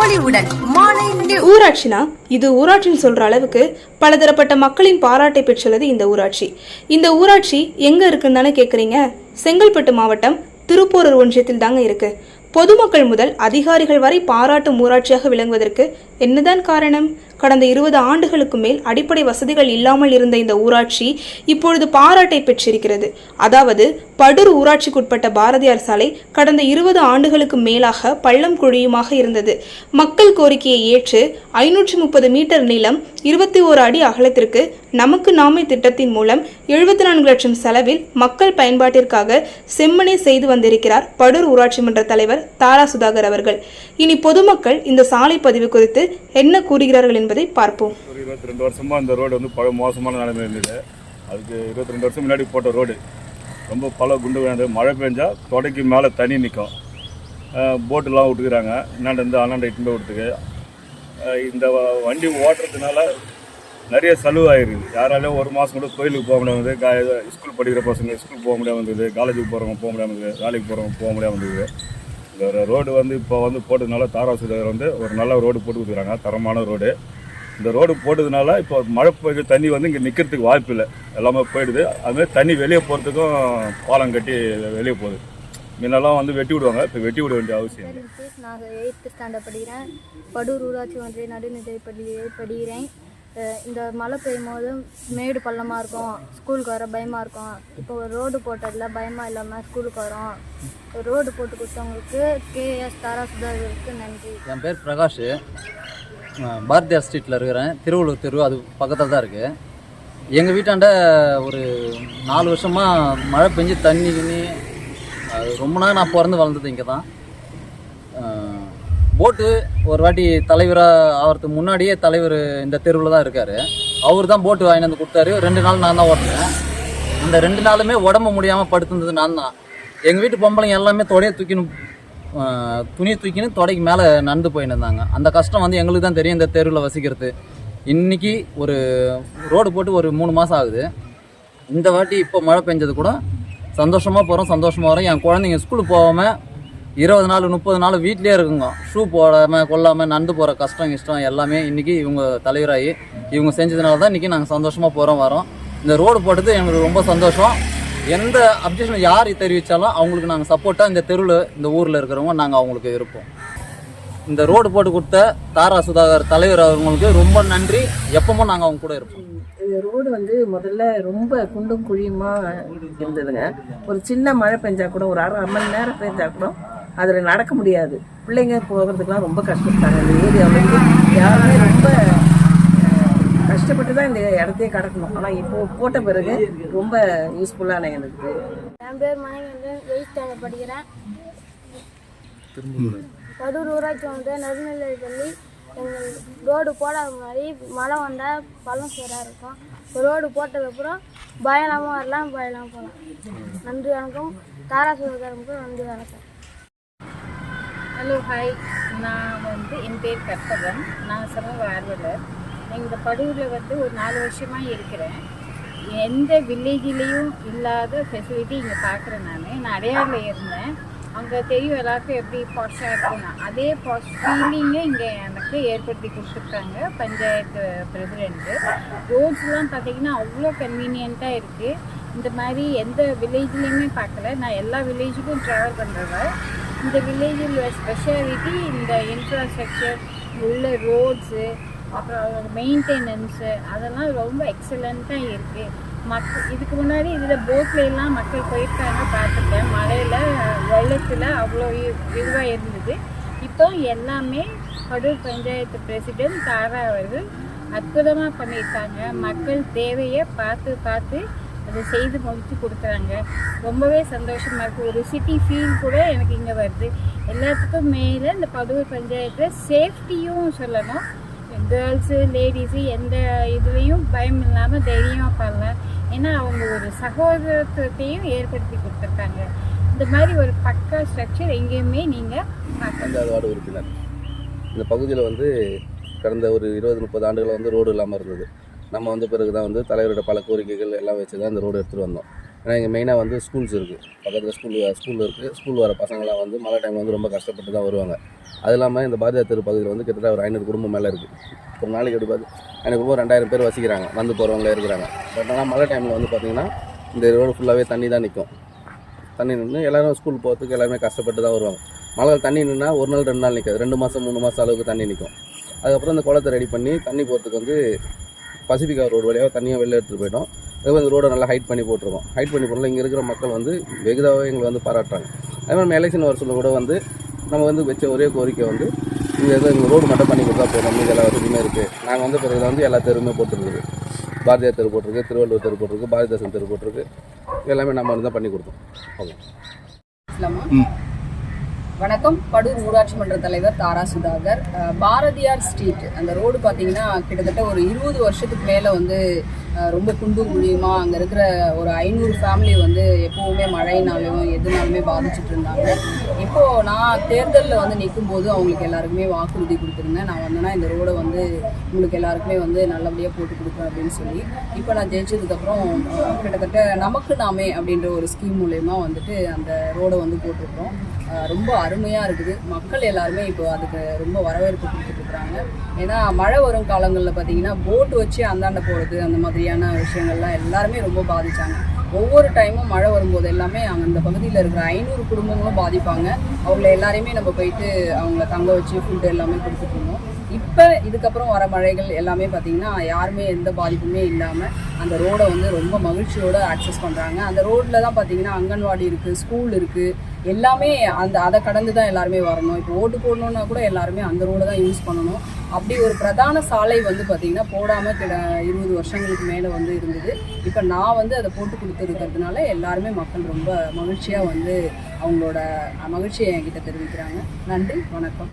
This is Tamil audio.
பொலிவுடன் மாலை ஊராட்சினா? இது ஊராட்சின்னு சொல்ற அளவுக்கு பலதரப்பட்ட மக்களின் பாராட்டை பெற்றுள்ளது இந்த ஊராட்சி. இந்த ஊராட்சி எங்க இருக்குன்னு தானே கேக்குறீங்க? செங்கல்பட்டு மாவட்டம் திருப்போரூர் ஒன்றியத்தில் தாங்க இருக்கு. பொதுமக்கள் முதல் அதிகாரிகள் வரை பாராட்டும் ஊராட்சியாக விளங்குவதற்கு என்னதான் காரணம்? கடந்த இருபது ஆண்டுகளுக்கு மேல் அடிப்படை வசதிகள் இல்லாமல் இருந்த இந்த ஊராட்சி இப்பொழுது பாராட்டை பெற்றிருக்கிறது. அதாவது படூர் ஊராட்சிக்குட்பட்ட பாரதியார் சாலை கடந்த இருபது ஆண்டுகளுக்கு மேலாக பள்ளம் குழியுமாக இருந்தது. மக்கள் கோரிக்கையை ஏற்று ஐநூற்றி முப்பது மீட்டர் நீளம் இருபத்தி ஓரு அடி அகலத்திற்கு நமக்கு நாமே திட்டத்தின் மூலம் எழுபத்தி நான்கு லட்சம் செலவில் மக்கள் பயன்பாட்டிற்காக செம்மனே செய்து வந்திருக்கிறார் படூர் ஊராட்சி மன்ற தலைவர் தாரா சுதாகர் அவர்கள். இனி பொதுமக்கள் இந்த சாலை பதிவு குறித்து என்ன கூறுகிறார்கள் என்பது பார்ப்போம். ஒரு இருபத்தி ரெண்டு வருஷமா இந்த ரோடு வந்து பல மோசமான நிலைமை இருந்தது. அதுக்கு இருபத்தி ரெண்டு வருஷம் முன்னாடி போட்ட ரோடு ரொம்ப பல குண்டு விழுந்து மழை பெஞ்சால் தொடைக்கு மேலே தண்ணி நிற்கும் போட்டெல்லாம் விட்டுக்கிறாங்க இன்னாண்ட இருந்து அண்ணாண்ட இட்டு போய் விட்டுக்கு இந்த வண்டி ஓட்டுறதுனால நிறைய செலவு யாராலையும் ஒரு மாதம் கூட கோயிலுக்கு போக முடியாது இருந்தது. கா- ஸ்கூல் படிக்கிற பசங்க ஸ்கூல் போக முடியாது வந்தது காலேஜுக்கு போகிறவங்க போக முடியாது இருந்தது. வேலைக்கு போகிறவங்க போக முடியாம இருந்தது. இந்த ரோடு வந்து இப்போ வந்து போட்டதுனால தாராசுதர் வந்து ஒரு நல்ல ரோடு போட்டு கொடுக்குறாங்க. தரமான ரோடு. இந்த ரோடு போட்டதுனால இப்போ மழை பெய்ஞ்ச தண்ணி வந்து இங்கே நிற்கிறதுக்கு வாய்ப்பு இல்லை. எல்லாமே போயிடுது. அதுமாதிரி தண்ணி வெளியே போகிறதுக்கும் பாலம் கட்டி வெளியே போகுது. முன்னெல்லாம் வந்து வெட்டி விடுவாங்க. இப்போ வெட்டி விட வேண்டிய அவசியம் இல்லை. நான் எயித்து ஸ்டாண்டர்ட் படிக்கிறேன். படூர் ஊராட்சி ஒன்றிய நடுநிலைப் பள்ளியில் படிக்கிறேன். இந்த மழை பெய்யும் போது மேடு பள்ளமாக இருக்கும். ஸ்கூலுக்கு வர பயமாக இருக்கும். இப்போ ஒரு ரோடு போட்டதில் பயமாக இல்லாமல் ஸ்கூலுக்கு வரோம். ரோடு போட்டு கொடுத்தவங்களுக்கு கேஎஸ் தாரா சுதாகருக்கு நன்றி. என் பேர் பிரகாஷ். பாரதியார் ஸ்ட்ரீட்டில் இருக்கிறேன். திருவள்ளூர் தெரு அது பக்கத்தில் தான் இருக்குது எங்கள் வீட்டாண்ட ஒரு நாலு வருஷமாக மழை பெஞ்சு தண்ணி கிண்ணி அது ரொம்ப நாள் நான் பிறந்து வளர்ந்தது இங்கே தான் போட்டு ஒரு வாட்டி தலைவராக ஆகிறதுக்கு முன்னாடியே தலைவர் இந்த தெருவில் தான் இருக்கார். அவர் தான் போட்டு வாங்கிட்டு வந்து கொடுத்தாரு. ரெண்டு நாள் நான் தான் ஓட்டினேன். அந்த ரெண்டு நாளுமே உடம்பு முடியாமல் படுத்திருந்தது நான் தான். எங்கள் வீட்டு பொம்பளைங்க எல்லாமே தொடையை தூக்கின்னு துணியை தூக்கின்னு தொடைக்கு மேலே நடந்து போயின்னு இருந்தாங்க. அந்த கஷ்டம் வந்து எங்களுக்கு தான் தெரியும் இந்த தெருவில் வசிக்கிறது. இன்னைக்கு ஒரு ரோடு போட்டு ஒரு மூணு மாதம் ஆகுது. இந்த வாட்டி இப்போ மழை பெஞ்சது கூட சந்தோஷமாக போகிறோம் சந்தோஷமாக வரோம். என் குழந்தைங்க ஸ்கூலுக்கு போகாமல் இருபது நாள் முப்பது நாள் வீட்லேயே இருக்குங்க. ஷூ போடாமல் கொல்லாமல் நடந்து போகிற கஷ்டம் இஷ்டம் எல்லாமே இன்றைக்கி இவங்க தலைவராகி இவங்க செஞ்சதுனால தான் இன்றைக்கி நாங்கள் சந்தோஷமாக போகிறோம் வரோம். இந்த ரோடு போட்டது எங்களுக்கு ரொம்ப சந்தோஷம். எந்த அப்ஜெக்ஷன் யார் தெரிவித்தாலும் அவங்களுக்கு நாங்கள் சப்போர்ட்டாக இந்த தெருவில் இந்த ஊரில் இருக்கிறவங்க நாங்கள் அவங்களுக்கு இருப்போம். இந்த ரோடு போட்டு கொடுத்த தாரா சுதாகர் தலைவர் அவங்களுக்கு ரொம்ப நன்றி. எப்பவும் நாங்கள் அவங்க கூட இருப்போம். இந்த ரோடு வந்து முதல்ல ரொம்ப குண்டும் குழியுமாக இருந்ததுங்க. ஒரு சின்ன மழை பெஞ்சா கூட ஒரு அரை மணி நேரம் பெஞ்சா கூட அதில் நடக்க முடியாது. பிள்ளைங்க போகிறதுக்கெலாம் ரொம்ப கஷ்டப்பட்டாங்க. இந்த ஏரியாவில் யாருமே ரொம்ப கஷ்டப்பட்டு தான் இந்த இடத்தையே கடக்கணும். ஆனால் இப்போ போட்ட பிறகு ரொம்ப யூஸ்ஃபுல்லான எனக்கு என் பேர் மணிகண்டன் எயித் ஸ்டாண்டர்ட் படிக்கிறேன். படூர் ஊராட்சி ஒன்றிய நடுநிலைப் பள்ளி எங்கள் ரோடு போடாத மாதிரி மழை வந்தால் பள்ளம் சேராக இருக்கும். ரோடு போட்டதுக்கப்புறம் பயணமும் வரலாம் பயணம் போகலாம். நன்றி வணக்கம். தாரா சுகாதாரமுக்கு நன்றி வணக்கம். ஹலோ ஹாய் நான் வந்து என் பேர் கற்பகன் நான் சமூக ஆர்வலர். இந்த படுவில் வந்து ஒரு நாலு வருஷமாக இருக்கிறேன். எந்த வில்லேஜ்லேயும் இல்லாத ஃபெசிலிட்டி இங்கே பார்க்குறேன் நான். நான் அடையாறில் இருந்தேன். அங்கே தெரியும் எல்லாருக்கும் எப்படி பாஷாக இருக்கும்னா. அதே பாஷ் ஃபீலிங்கை இங்கே எனக்கு ஏற்படுத்தி கொடுத்துருக்காங்க பஞ்சாயத்து பிரசிடெண்ட்டு ரோட்ஸ்லாம் பார்த்திங்கன்னா அவ்வளோ கன்வீனியண்ட்டாக இருக்குது இந்த மாதிரி எந்த வில்லேஜ்லேயுமே பார்க்கல நான் எல்லா வில்லேஜுக்கும் ட்ராவல் பண்ணுறவன் இந்த வில்லேஜில் ஸ்பெஷாலிட்டி இந்த இன்ஃப்ராஸ்ட்ரக்சர் உள்ள ரோட்ஸு அப்புறம் அதோட மெயின்டெனன்ஸு அதெல்லாம் ரொம்ப எக்ஸலண்ட்டாக இருக்குது மக் இதுக்கு முன்னாடி இதில் போட்ல மக்கள் போயிருக்காங்க பார்த்துருக்கேன். மழையில் வெள்ளத்தில் அவ்வளோ இதுவாக இருந்தது. இப்போ எல்லாமே கடூர் பஞ்சாயத்து பிரசிடென்ட் தாரா அவர்கள் அற்புதமாக பண்ணியிருக்காங்க. மக்கள் தேவையை பார்த்து பார்த்து அதை செய்து முடித்து கொடுக்குறாங்க. ரொம்பவே சந்தோஷமாக இருக்குது ஒரு சிட்டி ஃபீல் கூட எனக்கு இங்கே வருது. எல்லாத்துக்கும் மேலே இந்த பதூர் பஞ்சாயத்தில் சேஃப்டியும் சொல்லணும். கேர்ள்ஸு லேடிஸு எந்த இதுலேயும் பயம் இல்லாமல் தைரியமாக பண்ணலாம் ஏன்னா அவங்க ஒரு சகோதரத்துவத்தையும் ஏற்படுத்தி கொடுத்துருக்காங்க. இந்த மாதிரி ஒரு பக்கா ஸ்ட்ரக்சர் எங்கேயுமே நீங்கள் அஞ்சாவது வார்டு உறுப்பினர். இந்த பகுதியில் வந்து கடந்த ஒரு இருபது முப்பது ஆண்டுகளில் வந்து ரோடு இல்லாமல் இருந்தது. நம்ம வந்து பிறகு தான் வந்து தலைவரோட பல கோரிக்கைகள் எல்லாம் வச்சு தான் இந்த ரோடு எடுத்துகிட்டு வந்தோம். ஏன்னா இங்கே மெயினாக வந்து ஸ்கூல்ஸ் இருக்குது பக்கத்தில் ஸ்கூல் ஸ்கூல் இருக்குது ஸ்கூல் வர பசங்களாம் வந்து மழை டைம் வந்து ரொம்ப கஷ்டப்பட்டு தான் வருவாங்க. அது இல்லாமல் இந்த பாரதியார் தெரு பகுதியில் வந்து கிட்டத்தட்ட ஒரு ஐநூறு குடும்பம் மேலே இருக்குது ஒரு நாளைக்கு எப்படி பார்த்து ஐநூறு குடும்பம் ரெண்டாயிரம் பேர் வசிக்கிறாங்க. வந்து போகிறவங்களே இருக்கிறாங்க. பட் ஆனால் மழை டைமில் வந்து பார்த்திங்கன்னா இந்த ரோடு ஃபுல்லாகவே தண்ணி தான் நிற்கும் தண்ணி நின்று எல்லோரும் ஸ்கூல் போகிறதுக்கு எல்லாருமே கஷ்டப்பட்டு தான் வருவாங்க. மழை தண்ணி நின்னா ஒரு நாள் ரெண்டு நாள் நிற்காது ரெண்டு மாதம் மூணு மாதம் அளவுக்கு தண்ணி நிற்கும் அதுக்கப்புறம் இந்த குளத்தை ரெடி பண்ணி தண்ணி போகிறதுக்கு வந்து பசிபிகா ரோடு வழியாக தண்ணியாக வெளில எடுத்துகிட்டு போயிட்டோம். அதுக்கு இந்த ரோடை நல்லா ஹைட் பண்ணி போட்டிருக்கோம். ஹைட் பண்ணி போடல இங்கே இருக்கிற மக்கள் வந்து வெகுதாகவே எங்களை வந்து பாராட்டுறாங்க. அதே மாதிரி எலெக்ஷன் வர சொல்ல கூட வந்து நம்ம வந்து வச்ச ஒரே கோரிக்கை வந்து இங்கே எதுவும் எங்கள் ரோடு மட்டும் பண்ணி கொடுத்தா போதும். மீது எல்லா வசதியுமே இருக்குது நாங்கள் வந்து பிறகு வந்து எல்லா தெருவுமே போட்டுருக்குது பாரதியார் தெரு போட்டிருக்கு திருவள்ளுவர் தெரு போட்டிருக்கு பாரதிதாசன் தெரு போட்டிருக்கு. எல்லாமே நம்ம வந்து தான் பண்ணி கொடுத்தோம். ஓகே வணக்கம். படூர் ஊராட்சி மன்ற தலைவர் தாரா சுதாகர். பாரதியார் ஸ்ட்ரீட் அந்த ரோடு பார்த்தீங்கன்னா கிட்டத்தட்ட ஒரு இருபது வருஷத்துக்கு மேலே வந்து ரொம்ப குண்டும் குழியுமா? அங்கே இருக்கிற ஒரு ஐநூறு ஃபேமிலி வந்து எப்போவுமே மழையினாலையும் எதுனாலுமே பாதிச்சுட்டு இருந்தாங்க. இப்போது நான் தேர்தலில் வந்து நிற்கும் போது அவங்களுக்கு எல்லாருக்குமே வாக்குறுதி கொடுத்துருந்தேன். நான் வந்தேன்னா இந்த ரோடை வந்து உங்களுக்கு எல்லாருக்குமே வந்து நல்லபடியாக போட்டு கொடுக்குறேன் அப்படின்னு சொல்லி. இப்போ நான் ஜெயிச்சதுக்கப்புறம் கிட்டத்தட்ட நமக்கு நாமே அப்படின்ற ஒரு ஸ்கீம் மூலயமா வந்துட்டு அந்த ரோடை வந்து போட்டிருக்கோம். ரொம்ப அருமையாக இருக்குது. மக்கள் எல்லாருமே இப்போ அதுக்கு ரொம்ப வரவேற்பு கொடுத்துட்டு இருக்கிறாங்க. ஏன்னா மழை வரும் காலங்களில் பார்த்தீங்கன்னா போட் வச்சு அந்தாண்ட போகிறது அந்த மாதிரி மாதிரியான விஷயங்கள்லாம் எல்லாருமே ரொம்ப பாதித்தாங்க ஒவ்வொரு டைமும் மழை வரும்போது எல்லாமே அங்கே அந்த பகுதியில் இருக்கிற ஐநூறு குடும்பங்களும் பாதிப்பாங்க. அவங்கள எல்லாரையுமே நம்ம போயிட்டு அவங்கள தங்க வச்சு ஃபுட்டு எல்லாமே கொடுத்துட்டு இருந்தோம். இப்போ இதுக்கப்புறம் வர மழைகள் எல்லாமே பார்த்தீங்கன்னா யாருமே எந்த பாதிப்புமே இல்லாமல் அந்த ரோடை வந்து ரொம்ப மகிழ்ச்சியோடு ஆக்சஸ் பண்ணுறாங்க அந்த ரோட்டில் தான் பார்த்தீங்கன்னா அங்கன்வாடி இருக்குது ஸ்கூல் இருக்குது எல்லாமே அந்த அதை கடந்து தான் எல்லாருமே வரணும். இப்போ ஓட்டு போடணுன்னா கூட எல்லாருமே அந்த ரோடை தான் யூஸ் பண்ணணும். அப்படி ஒரு பிரதான சாலை வந்து பார்த்திங்கன்னா போடாமல் கிட இருபது வருஷங்களுக்கு மேலே வந்து இருந்தது. இப்போ நான் வந்து அதை போட்டு கொடுத்துருக்கிறதுனால எல்லாருமே மக்கள் ரொம்ப மகிழ்ச்சியாக வந்து அவங்களோட மகிழ்ச்சியை என்கிட்ட தெரிவிக்கிறாங்க. நன்றி வணக்கம்.